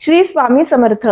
श्री स्वामी समर्थ.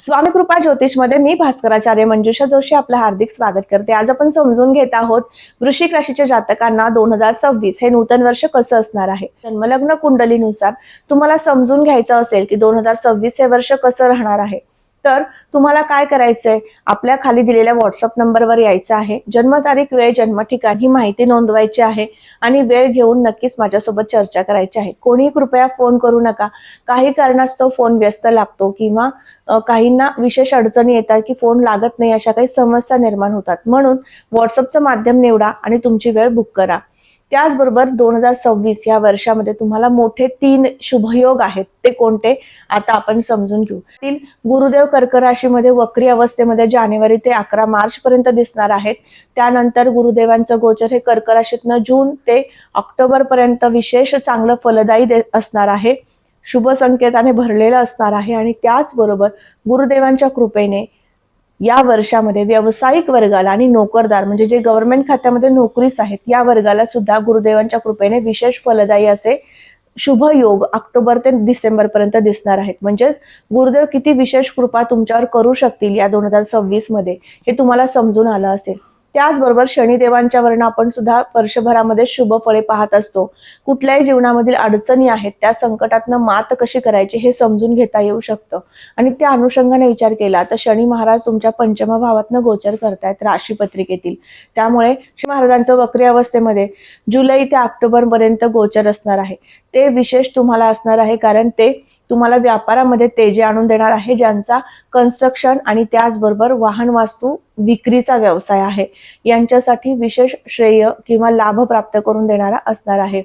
स्वामी कृपा ज्योतिषमध्ये मी भास्कराचार्य मंजुषा जोशी आपलं हार्दिक स्वागत करते. आज आपण समजून घेत आहोत वृश्चिक राशीच्या जातकांना दोन हजार सव्वीस हे नूतन वर्ष कसं असणार आहे? जन्मलग्न कुंडलीनुसार तुम्हाला समजून घ्यायचं असेल की दोन हजार सव्वीस हे वर्ष कसं राहणार आहे? तर तुम्हाला काय करायचंय? आपल्या खाली दिलेल्या व्हॉट्सअप नंबरवर यायचं आहे. जन्मतारीख वेळ जन्म ठिकाण ही माहिती नोंदवायची आहे आणि वेळ घेऊन नक्कीच माझ्यासोबत चर्चा करायची आहे. कोणी कृपया फोन करू नका. काही कारणास्तव फोन व्यस्त लागतो किंवा काहींना विशेष अडचणी येतात की फोन लागत नाही अशा काही समस्या निर्माण होतात. म्हणून व्हॉट्सअपचं माध्यम निवडा आणि तुमची वेळ बुक करा. त्याचबरोबर दोन हजार सव्वीस या वर्षामध्ये तुम्हाला मोठे तीन शुभयोग आहेत. ते कोणते? आता आपण समजून घेऊ. तीन गुरुदेव कर्क राशीमध्ये वक्री अवस्थेमध्ये जानेवारी ते अकरा मार्च पर्यंत दिसणार आहेत. त्यानंतर गुरुदेवांचं गोचर हे कर्क राशीतनं जून ते ऑक्टोबर पर्यंत विशेष चांगलं फलदायी असणार आहे. शुभ संकेताने भरलेलं असणार आहे आणि त्याचबरोबर गुरुदेवांच्या कृपेने या वर्षामध्ये व्यावसायिक वर्गाला आणि नोकरदार म्हणजे जे गव्हर्नमेंट खात्यामध्ये नोकरीस आहेत या वर्गाला सुद्धा गुरुदेवांच्या कृपेने विशेष फलदायी असे शुभ योग ऑक्टोबर ते डिसेंबर पर्यंत दिसणार आहेत. म्हणजेच गुरुदेव किती विशेष कृपा तुमच्यावर करू शकतील या दोन हजार सव्वीसमध्ये हे तुम्हाला समजून आलं असेल. त्याचबरोबर शनिदेवांच्या वर्ण आपण सुद्धा वर्षभरामध्ये शुभ फळे पाहत असतो. कुठल्याही जीवनामधील अडचणी आहेत त्या संकटातनं मात कशी करायची हे समजून घेता येऊ शकतं. आणि त्या अनुषंगाने विचार केला तर शनी महाराज तुमच्या पंचमा भावातनं गोचर करतायत राशी पत्रिकेतील. त्यामुळे शनी महाराजांचं वक्री अवस्थेमध्ये जुलै ते ऑक्टोबरपर्यंत गोचर असणार आहे. ते विशेष तुम्हाला असणार आहे कारण ते तुम्हाला व्यापारामध्ये तेजे आणून देणार आहे ज्यांचा कन्स्ट्रक्शन आणि त्याचबरोबर वाहन वास्तू विक्रीचा व्यवसाय आहे. यांच्यासाठी विशेष श्रेय किंवा लाभ प्राप्त करून देणारा असणार आहे.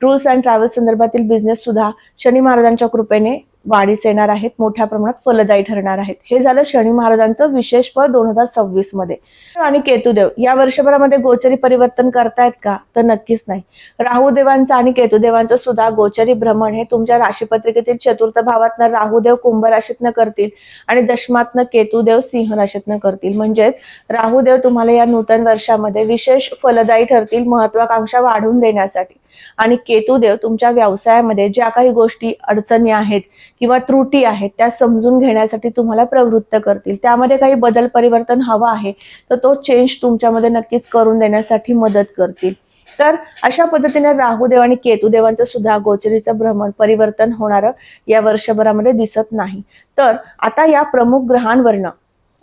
टूर्स अँड ट्रॅव्हल्स संदर्भातील बिझनेस सुद्धा शनी महाराजांच्या कृपेने वाढीस येणार आहेत मोठ्या प्रमाणात फलदायी ठरणार आहेत. हे झालं शनी महाराजांचं विशेष फळ दोन हजार सव्वीसमध्ये. आणि केतुदेव या वर्षभरामध्ये गोचरी परिवर्तन करतायत का? तर नक्कीच नाही. राहुदेवांचं आणि केतुदेवांचं सुद्धा गोचरी भ्रमण हे तुमच्या राशीपत्रिकेतील चतुर्थ भावातनं राहुदेव कुंभ राशीतनं करतील आणि दशमातनं केतुदेव सिंह राशीतनं करतील. म्हणजेच राहुदेव तुम्हाला या नूतन वर्षामध्ये विशेष फलदायी ठरतील महत्वाकांक्षा वाढवून देण्यासाठी. आणि केतुदेव तुमच्या व्यवसायामध्ये ज्या काही गोष्टी अडचणी आहेत किंवा त्रुटी आहेत त्या समजून घेण्यासाठी तुम्हाला प्रवृत्त करतील. त्यामध्ये काही बदल परिवर्तन हवं आहे तर तो चेंज तुमच्यामध्ये नक्कीच करून देण्यासाठी मदत करतील. तर अशा पद्धतीने राहुदेव आणि केतुदेवांचं सुद्धा गोचरीचं भ्रमण परिवर्तन होणारं या वर्षभरामध्ये दिसत नाही. तर आता या प्रमुख ग्रहांवरनं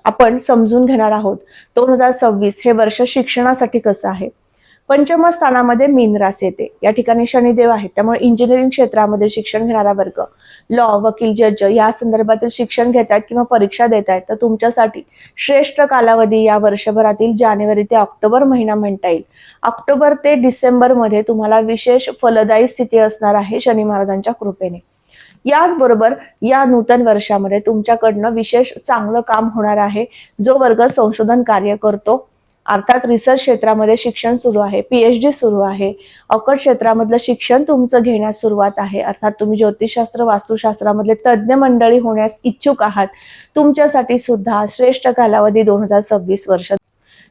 आपण समजून घेणार आहोत दोन हजार सव्वीस हे वर्ष शिक्षणासाठी कसं आहे? पंचम स्थानामध्ये मीन रास येते. या ठिकाणी शनिदेव आहेत. त्यामुळे इंजिनिअरिंग क्षेत्रामध्ये शिक्षण घेणारा वर्ग लॉ वकील जज या संदर्भातील शिक्षण घेत आहेत किंवा परीक्षा देत आहेत. तर तुमच्यासाठी श्रेष्ठ कालावधी या वर्षभरातील जानेवारी ते ऑक्टोबर महिना म्हणता येईल. ऑक्टोबर ते डिसेंबरमध्ये तुम्हाला विशेष फलदायी स्थिती असणार आहे शनी महाराजांच्या कृपेने. याचबरोबर या नूतन वर्षामध्ये तुमच्याकडनं विशेष चांगलं काम होणार आहे. जो वर्ग संशोधन कार्य करतो अर्थात रिसर्च क्षेत्रामध्ये शिक्षण सुरू आहे पीएच डी सुरू आहे. अवकट क्षेत्रामधलं शिक्षण तुमचं घेण्यास सुरुवात आहे. अर्थात तुम्ही ज्योतिषशास्त्र वास्तुशास्त्रामधले तज्ज्ञ मंडळी होण्यास इच्छुक आहात. तुमच्यासाठी सुद्धा श्रेष्ठ कालावधी दोन हजार सव्वीस वर्ष.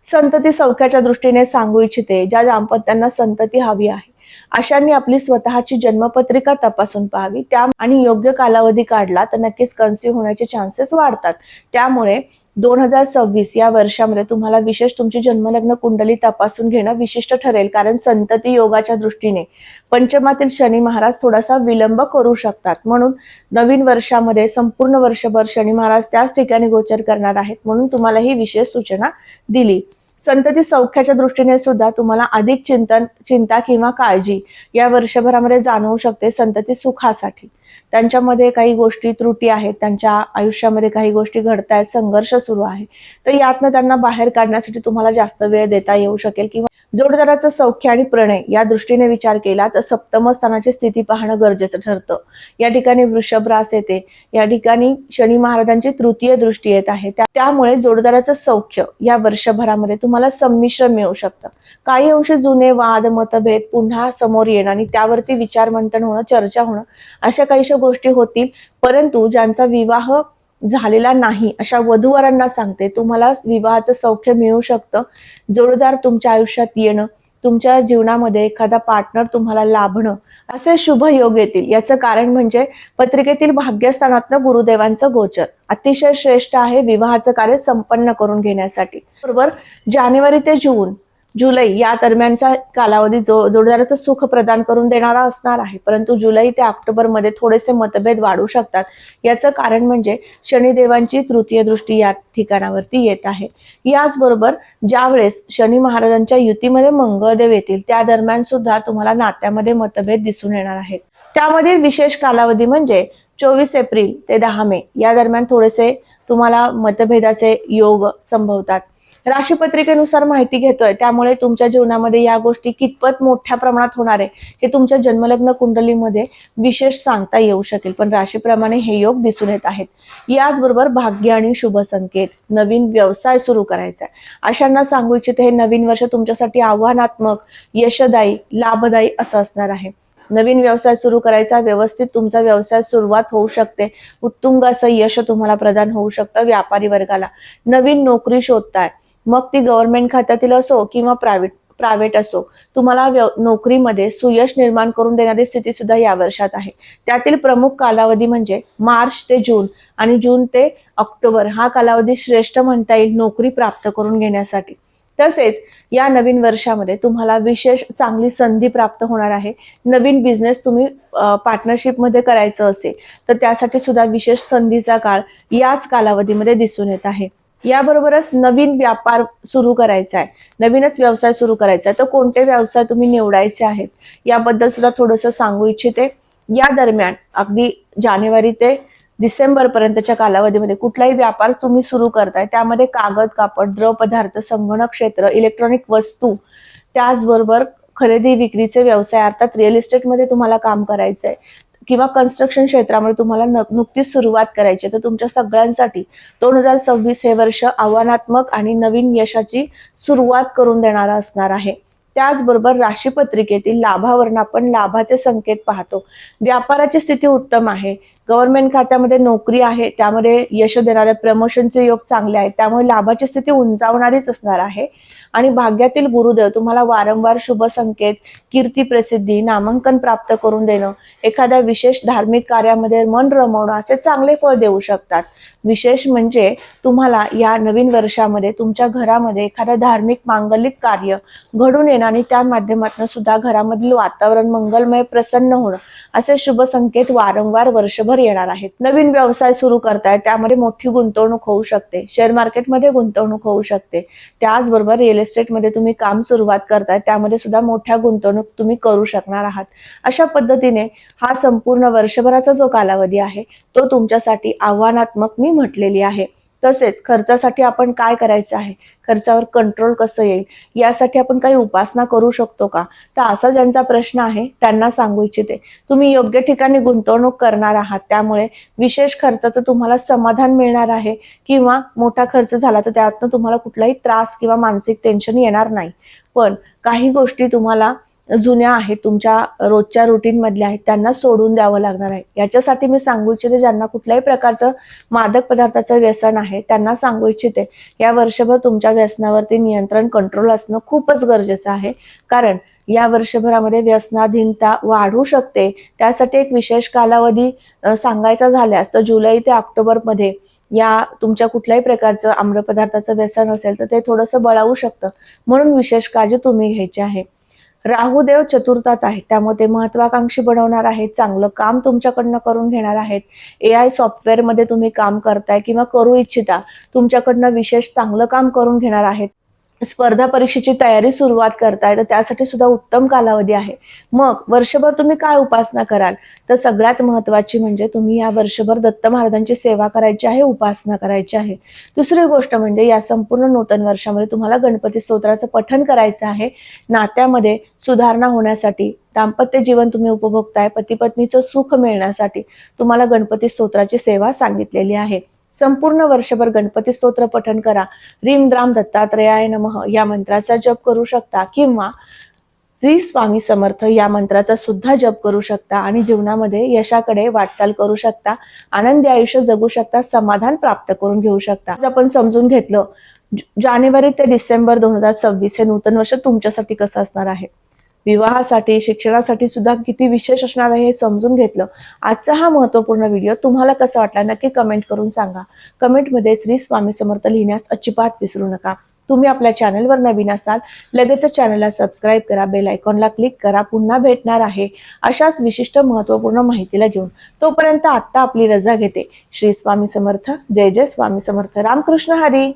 संतती सौख्याच्या दृष्टीने सांगू इच्छिते ज्या दाम्पत्यांना संतती हवी आहे. अशांनी आपली स्वतःची जन्मपत्रिका तपासून पाहावी. त्या आणि योग्य कालावधी काढला तर नक्कीच कन्सिव्ह होण्याचे चान्सेस वाढतात. त्यामुळे दोन हजार सव्वीस या वर्षामध्ये तुम्हाला विशेष तुमची जन्मलग्न कुंडली तपासून घेणं विशिष्ट ठरेल. कारण संतती योगाच्या दृष्टीने पंचमातील शनी महाराज थोडासा विलंब करू शकतात. म्हणून नवीन वर्षामध्ये संपूर्ण वर्षभर शनी महाराज त्याच ठिकाणी गोचर करणार आहेत. म्हणून तुम्हाला ही विशेष सूचना दिली. संतती सौख्याच्या दृष्टीने सुद्धा तुम्हाला अधिक चिंतन चिंता किंवा काळजी या वर्षभरामध्ये जाणवू शकते संतती सुखासाठी. त्यांच्यामध्ये काही गोष्टी त्रुटी आहेत त्यांच्या आयुष्यामध्ये काही गोष्टी घडत आहेत संघर्ष सुरू आहे. तर यातनं त्यांना बाहेर काढण्यासाठी तुम्हाला जास्त वेळ देता येऊ शकेल किंवा जोडदाराचं सौख्य आणि प्रणय या दृष्टीने विचार केला तर सप्तम स्थानाची स्थिती पाहणं गरजेचं ठरतं. या ठिकाणी वृषभ रास येते. या ठिकाणी शनी महाराजांची तृतीय दृष्टी येत आहे. त्यामुळे जोडदाराचं सौख्य या वर्षभरामध्ये तुम्हाला संमिश्र मिळू शकतं. काही अंश जुने वाद मतभेद पुन्हा समोर येणं आणि त्यावरती विचारमंथन होणं चर्चा होणं अशा काहीशा गोष्टी होतील. परंतु ज्यांचा विवाह झालेला नाही अशा वधूवरांना सांगते. तुम्हाला विवाहाचं सौख्य मिळू शकतं. जोडदार तुमच्या आयुष्यात येणं तुमच्या जीवनामध्ये एखादा पार्टनर तुम्हाला लाभणं असे शुभ योग येतील. याचं कारण म्हणजे पत्रिकेतील भाग्यस्थानातनं गुरुदेवांचं गोचर. अतिशय श्रेष्ठ आहे विवाहाचं कार्य संपन्न करून घेण्यासाठी. बरोबर? जानेवारी ते जून जुलै या दरम्यानचा कालावधी जो जोडीदाराचं सुख प्रदान करून देणारा असणार आहे. परंतु जुलै ते ऑक्टोबरमध्ये थोडेसे मतभेद वाढू शकतात. याचं कारण म्हणजे शनिदेवांची तृतीय दृष्टी या ठिकाणावरती येत आहे. याचबरोबर ज्यावेळेस शनी महाराजांच्या युतीमध्ये मंगळदेव येतील त्या दरम्यान सुद्धा तुम्हाला नात्यामध्ये मतभेद दिसून येणार आहेत. त्यामधील विशेष कालावधी म्हणजे चोवीस एप्रिल ते दहा मे या दरम्यान थोडेसे तुम्हाला मतभेदाचे योग संभवतात. राशीपत्रिकेनुसार माहिती घेतोय. त्यामुळे तुमच्या जीवनामध्ये या गोष्टी कितपत मोठ्या प्रमाणात होणार आहे हे तुमच्या जन्मलग्न कुंडलीमध्ये विशेष सांगता येऊ शकेल. पण राशीप्रमाणे हे योग दिसून येत आहेत. याचबरोबर भाग्य आणि शुभ संकेत नवीन व्यवसाय सुरू करायचा आहे. अशांना सांगू इच्छिते हे नवीन वर्ष तुमच्यासाठी आव्हानात्मक यशदायी लाभदायी असं असणार आहे. नवीन व्यवसाय सुरू करायचा व्यवस्थित तुमचा व्यवसाय सुरुवात होऊ शकते. उत्तुंग असं यश तुम्हाला प्रदान होऊ शकतं व्यापारी वर्गाला. नवीन नोकरी शोधताय. मग ती गव्हर्नमेंट खात्यातील असो किंवा प्रायव्हेट प्रायव्हेट असो तुम्हाला नोकरीमध्ये सुयश निर्माण करून देणारी स्थिती सुद्धा या वर्षात आहे. त्यातील प्रमुख कालावधी म्हणजे मार्च ते जून आणि जून ते ऑक्टोबर हा कालावधी श्रेष्ठ म्हणता येईल नोकरी प्राप्त करून घेण्यासाठी. तसेच या नवीन वर्षामध्ये तुम्हाला विशेष चांगली संधी प्राप्त होणार आहे. नवीन बिझनेस तुम्ही पार्टनरशिपमध्ये करायचं असेल तर त्यासाठी सुद्धा विशेष संधीचा काळ याच कालावधीमध्ये दिसून येत आहे. याबरोबरच नवीन व्यापार सुरू करायचा आहे. नवीनच व्यवसाय सुरू करायचा आहे. तर कोणते व्यवसाय तुम्ही निवडायचे आहेत? याबद्दल सुद्धा थोडंसं सांगू इच्छिते. या दरम्यान अगदी जानेवारी ते डिसेंबर पर्यंतच्या कालावधीमध्ये कुठलाही व्यापार तुम्ही सुरू करताय त्यामध्ये कागद कापड द्रव पदार्थ संगणक क्षेत्र इलेक्ट्रॉनिक वस्तू त्याचबरोबर खरेदी विक्रीचे व्यवसाय अर्थात रिअल इस्टेटमध्ये तुम्हाला काम करायचं आहे किंवा कन्स्ट्रक्शन क्षेत्रामध्ये तुम्हाला नुकतीच सुरुवात करायची आहे तर तुमच्या सगळ्यांसाठी दोन हजार सव्वीस हे वर्ष आव्हानात्मक आणि नवीन यशाची सुरुवात करून देणारा असणार आहे. त्याचबरोबर राशीपत्रिकेतील लाभावरून आपण लाभाचे संकेत पाहतो. व्यापाराची स्थिती उत्तम आहे. गव्हर्नमेंट खात्यामध्ये नोकरी आहे त्यामध्ये यश देणारे प्रमोशनचे योग चांगले आहेत त्यामुळे लाभाची स्थिती उंचावणारीच असणार आहे. आणि भाग्यातील गुरुदेव तुम्हाला वारंवार शुभ संकेत कीर्ती प्रसिद्धी नामांकन प्राप्त करून देणं एखाद्या विशेष धार्मिक कार्यामध्ये मन रमवणं असे चांगले फळ देऊ शकतात. विशेष म्हणजे तुम्हाला या नवीन वर्षामध्ये तुमच्या घरामध्ये एखादं धार्मिक मांगलिक कार्य घडून येणं आणि त्या माध्यमातून सुद्धा घरामधील वातावरण मंगलमय प्रसन्न होणं असे शुभ संकेत वारंवार वर्षभर येणार आहेत. नवीन व्यवसाय सुरू करताय त्यामध्ये मोठी गुंतवणूक होऊ शकते. शेअर मार्केटमध्ये गुंतवणूक होऊ शकते. त्याचबरोबर रिअल इस्टेटमध्ये तुम्ही काम सुरुवात करताय त्यामध्ये सुद्धा मोठ्या गुंतवणूक तुम्ही करू शकणार आहात. अशा पद्धतीने हा संपूर्ण वर्षभराचा जो कालावधी आहे तो तुमच्यासाठी आव्हानात्मक मी म्हटलेली आहे. तसेच खर्चासाठी आपण काय करायचं आहे? खर्चावर कंट्रोल कसं येईल? यासाठी आपण काही उपासना करू शकतो का? तर असा ज्यांचा प्रश्न आहे त्यांना सांगू इच्छिते. तुम्ही योग्य ठिकाणी गुंतवणूक करणार आहात त्यामुळे विशेष खर्चाचं तुम्हाला समाधान मिळणार आहे किंवा मोठा खर्च झाला तर त्यातनं तुम्हाला कुठलाही त्रास किंवा मानसिक टेन्शन येणार नाही. पण काही गोष्टी तुम्हाला जुन्या आहेत तुमच्या रोजच्या रुटीनमधल्या आहेत त्यांना सोडून द्यावं लागणार आहे. याच्यासाठी मी सांगू इच्छिते ज्यांना कुठल्याही प्रकारचं मादक पदार्थाचं व्यसन आहे त्यांना सांगू इच्छिते या वर्षभर तुमच्या व्यसनावरती नियंत्रण कंट्रोल असणं खूपच गरजेचं आहे. कारण या वर्षभरामध्ये व्यसनाधीनता वाढू शकते. त्यासाठी एक विशेष कालावधी सांगायचा झाल्यास तर जुलै ते ऑक्टोबरमध्ये या तुमच्या कुठल्याही प्रकारचं आम्रपदार्थाचं व्यसन असेल तर ते थोडंसं बळावू शकतं. म्हणून विशेष काळजी तुम्ही घ्यायची आहे. राहुदेव चतुर्थात आहे त्यामुळे ते महत्वाकांक्षी बनवणार आहेत. चांगलं काम तुमच्याकडनं करून घेणार आहेत. ए आय सॉफ्टवेअरमध्ये तुम्ही काम करताय किंवा करू इच्छिता तुमच्याकडनं विशेष चांगलं काम करून घेणार आहेत. स्पर्धा परीक्षेची तयारी सुरुवात करताय तर त्यासाठी सुद्धा उत्तम कालावधी आहे. मग वर्षभर तुम्ही काय उपासना कराल? तर सगळ्यात महत्वाची म्हणजे तुम्ही या वर्षभर दत्त महाराजांची सेवा करायची आहे उपासना करायची आहे. दुसरी गोष्ट म्हणजे या संपूर्ण नूतन वर्षामध्ये तुम्हाला गणपती स्तोत्राचं पठण करायचं आहे. नात्यामध्ये सुधारणा होण्यासाठी दाम्पत्य जीवन तुम्ही उपभोगताय पती पत्नीचं सुख मिळण्यासाठी तुम्हाला गणपती स्तोत्राची सेवा सांगितलेली आहे. संपूर्ण वर्षभर गणपती स्तोत्र पठण करा. रीम द्राम दत्तात्रेयाय नमः. या मंत्राचा जप करू शकता किंवा श्री स्वामी समर्थ या मंत्राचा सुद्धा जप करू शकता आणि जीवनामध्ये यशाकडे वाटचाल करू शकता. आनंदी आयुष्य जगू शकता समाधान प्राप्त करून घेऊ शकता. आपण समजून घेतलं जानेवारी ते डिसेंबर दोन हजार सव्वीस हे नूतन वर्ष तुमच्यासाठी कसं असणार आहे? विवाहासाठी शिक्षणासाठी सुद्धा किती विशेष असणार आहे हे समजून घेतलं. आजचा हा महत्त्वपूर्ण व्हिडिओ तुम्हाला कसा वाटला नक्की कमेंट करून सांगा. कमेंटमध्ये श्री स्वामी समर्थ लिहिण्यास अजिबात विसरू नका. तुम्ही आपल्या चॅनलवर नवीन असाल लगेच चॅनलला सबस्क्राईब करा बेल आयकॉनला क्लिक करा पुन्हा भेटणार आहे अशाच विशिष्ट महत्त्वपूर्ण माहितीला घेऊन. तोपर्यंत आत्ता आपली रजा घेते. श्री स्वामी समर्थ जय जय स्वामी समर्थ. रामकृष्ण हरी!